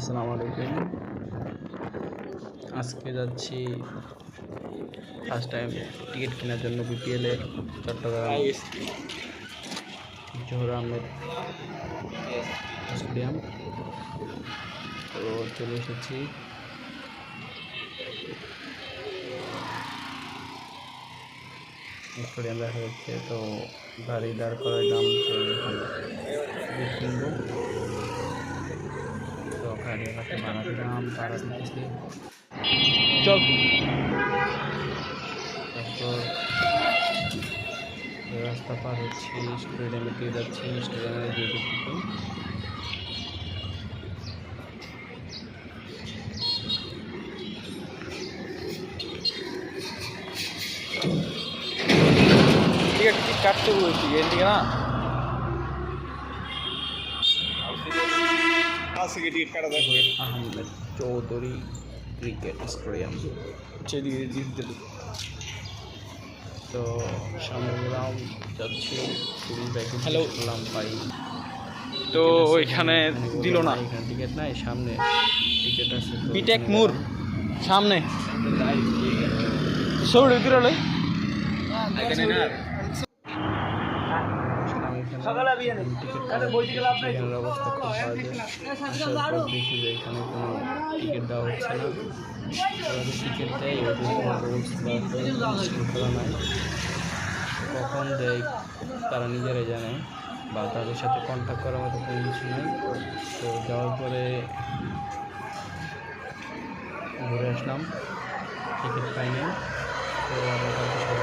আসসালামু আলাইকুম। আজকে যাচ্ছি ফার্স্ট টাইম টিকিট কেনার জন্য বিপিএল চট্টগ্রাম জোহর আহমেদ স্টেডিয়াম তো চলে এসেছি। স্টেডিয়াম দেখা যাচ্ছে, তো গাড়ি দাঁড় করাইলাম যে এখানে তো গাড়ি হাতে ভাড়া দিলাম ভাড়া চল তারপর রাস্তা পার হচ্ছি স্টেডিয়ামে দিয়ে যাচ্ছি স্টেডিয়ামে দিয়ে ঠিক আছে টিকিট কাটতে বলছি এর দিকে না আজকে টিকিট কাটা দেখো। Ahmed Chowdhury cricket stadium. সেদিকে দিতে তো সামনে গেলাম যাচ্ছি। Hello. করলাম পাই তো ওইখানে দিল না। এখানে টিকিট নাই সামনে টিকিট আছে বিটেক মোড় সামনে। সৌড় ভিতরে লই অবস্থা খুব বাজে দেখি যে এখানে কোনো টিকিট দেওয়া হচ্ছে না। টিকিট দেয় শৃঙ্খলা নাই। কখন দেয় তারা নিজেরাই জানে বা তাদের সাথে কন্ট্যাক্ট করার মতো কোনো কিছু নেই। তো যাওয়ার পরে ঘুরে আসলাম। টিকিট পাইনি। তো আবার কালকে যাব।